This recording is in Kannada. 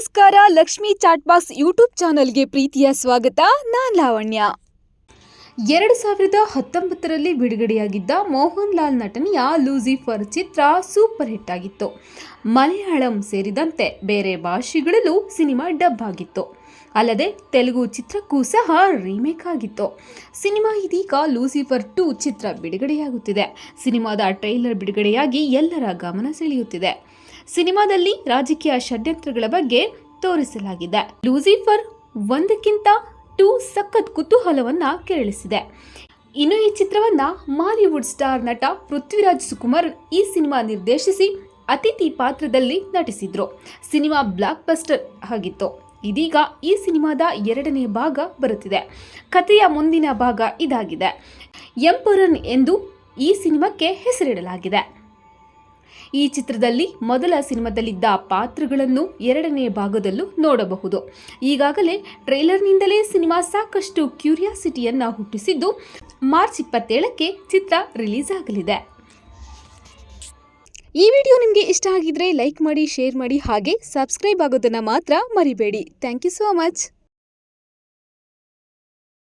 ನಮಸ್ಕಾರ ಲಕ್ಷ್ಮಿ ಚಾಟ್ ಬಾಕ್ಸ್ ಯೂಟ್ಯೂಬ್ ಚಾನಲ್ಗೆ ಪ್ರೀತಿಯ ಸ್ವಾಗತ. ನಾನ್ ಲಾವಣ್ಯ. ಎರಡು ಸಾವಿರದ ಹತ್ತೊಂಬತ್ತರಲ್ಲಿ ಬಿಡುಗಡೆಯಾಗಿದ್ದ ಮೋಹನ್ ಲಾಲ್ ನಟನೆಯ ಲೂಸಿಫರ್ ಚಿತ್ರ ಸೂಪರ್ ಹಿಟ್ ಆಗಿತ್ತು. ಮಲಯಾಳಂ ಸೇರಿದಂತೆ ಬೇರೆ ಭಾಷೆಗಳಲ್ಲೂ ಸಿನಿಮಾ ಡಬ್ ಆಗಿತ್ತು. ಅಲ್ಲದೆ ತೆಲುಗು ಚಿತ್ರಕ್ಕೂ ಸಹ ರೀಮೇಕ್ ಆಗಿತ್ತು. ಸಿನಿಮಾ ಇದೀಗ ಲೂಸಿಫರ್ ಟು ಚಿತ್ರ ಬಿಡುಗಡೆಯಾಗುತ್ತಿದೆ. ಸಿನಿಮಾದ ಟ್ರೈಲರ್ ಬಿಡುಗಡೆಯಾಗಿ ಎಲ್ಲರ ಗಮನ ಸೆಳೆಯುತ್ತಿದೆ. ಸಿನಿಮಾದಲ್ಲಿ ರಾಜಕೀಯ ಷಡ್ಯಂತ್ರಗಳ ಬಗ್ಗೆ ತೋರಿಸಲಾಗಿದೆ. ಲೂಸಿಫರ್ ಒಂದಕ್ಕಿಂತ ಟೂ ಸಖತ್ ಕುತೂಹಲವನ್ನು ಕೆರಳಿಸಿದೆ. ಇನ್ನು ಈ ಚಿತ್ರವನ್ನ ಮಾಲಿವುಡ್ ಸ್ಟಾರ್ ನಟ ಪೃಥ್ವಿರಾಜ್ ಸುಕುಮಾರ್ ಈ ಸಿನಿಮಾ ನಿರ್ದೇಶಿಸಿ ಅತಿಥಿ ಪಾತ್ರದಲ್ಲಿ ನಟಿಸಿದ್ರು. ಸಿನಿಮಾ ಬ್ಲಾಕ್ ಬಸ್ಟರ್ ಆಗಿತ್ತು. ಇದೀಗ ಈ ಸಿನಿಮಾದ ಎರಡನೇ ಭಾಗ ಬರುತ್ತಿದೆ. ಕಥೆಯ ಮುಂದಿನ ಭಾಗ ಇದಾಗಿದೆ. ಎಂಪರನ್ ಎಂದು ಈ ಸಿನಿಮಾಕ್ಕೆ ಹೆಸರಿಡಲಾಗಿದೆ. ಈ ಚಿತ್ರದಲ್ಲಿ ಮೊದಲ ಸಿನಿಮಾದಲ್ಲಿದ್ದ ಪಾತ್ರಗಳನ್ನು ಎರಡನೇ ಭಾಗದಲ್ಲೂ ನೋಡಬಹುದು. ಈಗಾಗಲೇ ಟ್ರೈಲರ್ನಿಂದಲೇ ಸಿನಿಮಾ ಸಾಕಷ್ಟು ಕ್ಯೂರಿಯಾಸಿಟಿಯನ್ನು ಹುಟ್ಟಿಸಿದ್ದು ಮಾರ್ಚ್ ಇಪ್ಪತ್ತೇಳಕ್ಕೆ ಚಿತ್ರ ರಿಲೀಸ್ ಆಗಲಿದೆ. ಈ ವಿಡಿಯೋ ನಿಮಗೆ ಇಷ್ಟ ಆಗಿದ್ರೆ ಲೈಕ್ ಮಾಡಿ, ಶೇರ್ ಮಾಡಿ ಹಾಗೆ ಸಬ್ಸ್ಕ್ರೈಬ್ ಆಗೋದನ್ನು ಮಾತ್ರ ಮರಿಬೇಡಿ. Thank you so much.